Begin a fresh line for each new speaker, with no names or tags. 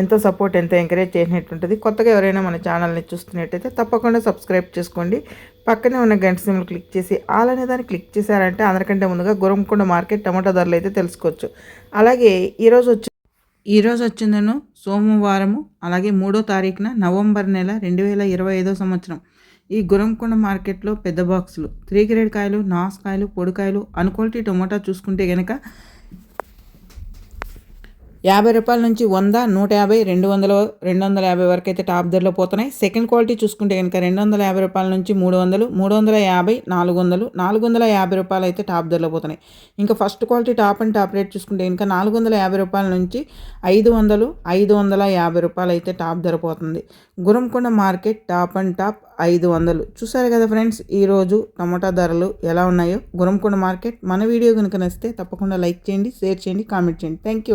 ఎంతో సపోర్ట్ ఎంతో ఎంకరేజ్ చేసినట్టుంటుంది కొత్తగా ఎవరైనా మన ఛానల్ని చూస్తున్నట్టయితే తప్పకుండా సబ్స్క్రైబ్ చేసుకోండి. పక్కనే ఉన్న గంట సిమ్లు క్లిక్ చేసి ఆల్ అనే దాన్ని క్లిక్ చేశారంటే అందరికంటే ముందుగా గురంకొండ మార్కెట్ టమాటా ధరలు అయితే తెలుసుకోవచ్చు. అలాగే ఈరోజు వచ్చి ఈరోజు వచ్చిందను సోమవారము అలాగే మూడో తారీఖున నవంబర్ నెల రెండు వేల ఇరవై ఐదో సంవత్సరం. ఈ గురంకొండ మార్కెట్లో పెద్ద బాక్సులు. త్రీ గ్రేడ్ కాయలు నాసుకాయలు పొడికాయలు అన్క్వాలిటీ టొమాటో చూసుకుంటే కనుక యాభై రూపాయల నుంచి వంద నూట యాభై రెండు వందల రెండు వందల యాభై వరకు అయితే టాప్ ధరలో పోతున్నాయి. సెకండ్ క్వాలిటీ చూసుకుంటే కనుక రెండు వందల యాభై రూపాయల నుంచి మూడు వందలు మూడు వందల యాభై నాలుగు వందలు నాలుగు వందల యాభై రూపాయలు అయితే టాప్ ధరలో పోతున్నాయి. ఇంకా first quality top and top rate చూసుకుంటే కనుక నాలుగు వందల యాభై రూపాయల నుంచి ఐదు వందలు ఐదు వందల యాభై రూపాయలు అయితే టాప్ ధర పోతుంది. Gurramkonda market top and top ఐదు వందలు. చూసారు కదా ఫ్రెండ్స్ ఈరోజు టమాటా ధరలు ఎలా ఉన్నాయో? గురంకొండ మార్కెట్ మన వీడియో కనుక నచ్చితే తప్పకుండా లైక్ చేయండి షేర్ చేయండి కామెంట్ చేయండి. Thank you